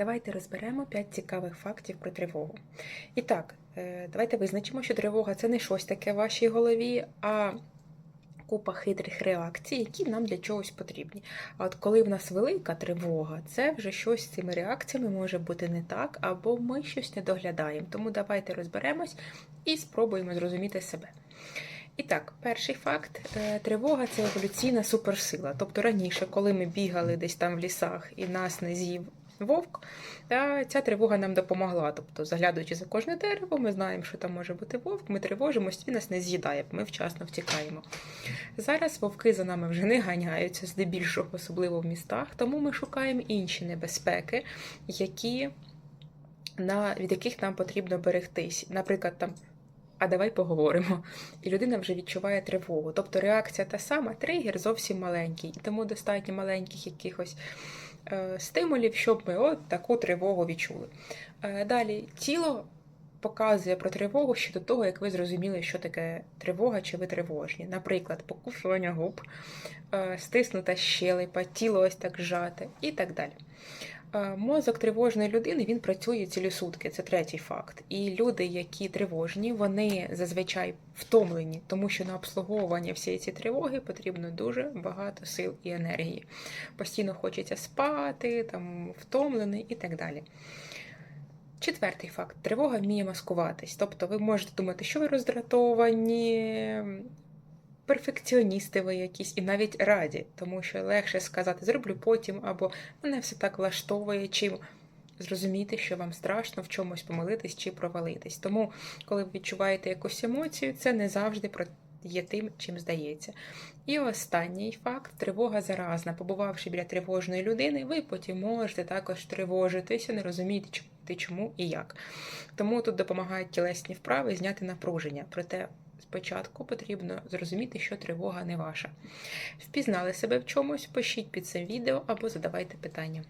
Давайте розберемо 5 цікавих фактів про тривогу. І так, е, давайте визначимо, що тривога це не щось таке в вашій голові, а купа хитрих реакцій, які нам для чогось потрібні. А от коли в нас велика тривога, це вже щось з цими реакціями може бути не так, або ми щось не доглядаємо. Тому давайте розберемось і спробуємо зрозуміти себе. І так, перший факт: Е, тривога це еволюційна суперсила. Тобто раніше, коли ми бігали десь там в лісах і нас не з'їв вовк, ця тривога нам допомогла. Тобто, заглядаючи за кожне дерево, ми знаємо, що там може бути вовк, ми тривожимося, він нас не з'їдає, ми вчасно втікаємо. Зараз вовки за нами вже не ганяються, здебільшого, особливо в містах, тому ми шукаємо інші небезпеки, які, на, від яких нам потрібно берегтись. Наприклад, там а давай поговоримо. І людина вже відчуває тривогу. Тобто реакція та сама, тригер зовсім маленький, і тому достатньо маленьких якихось стимулів, щоб ми от таку тривогу відчули. Е, далі тіло показує про тривогу ще до того, як ви зрозуміли, що таке тривога чи ви тривожні. Наприклад, покусування губ, е, стиснута щелепа, тіло ось так жати і так далі. Е, Мозок тривожної людини він працює цілі сутки, це третій факт. І люди, які тривожні, вони зазвичай втомлені, тому що на обслуговування всієї цієї тривоги потрібно дуже багато сил і енергії. Постійно хочеться спати, там втомлений і так далі. Четвертий факт: тривога вміє маскуватись. Тобто ви можете думати, що ви роздратовані, перфекціоністи ви якісь і навіть раді, тому що легше сказати зроблю потім, або мене все так влаштовує, чим зрозуміти, що вам страшно в чомусь помилитись чи провалитись. Тому, коли ви відчуваєте якусь емоцію, це не завжди про. Є тим, чим здається. І останній факт тривога заразна. Побувавши біля тривожної людини, ви потім можете також тривожитися, не розумієте, чому і як. Тому тут допомагають тілесні вправи зняти напруження. Проте спочатку потрібно зрозуміти, що тривога не ваша. Впізнали себе в чомусь, пишіть під цим відео або задавайте питання.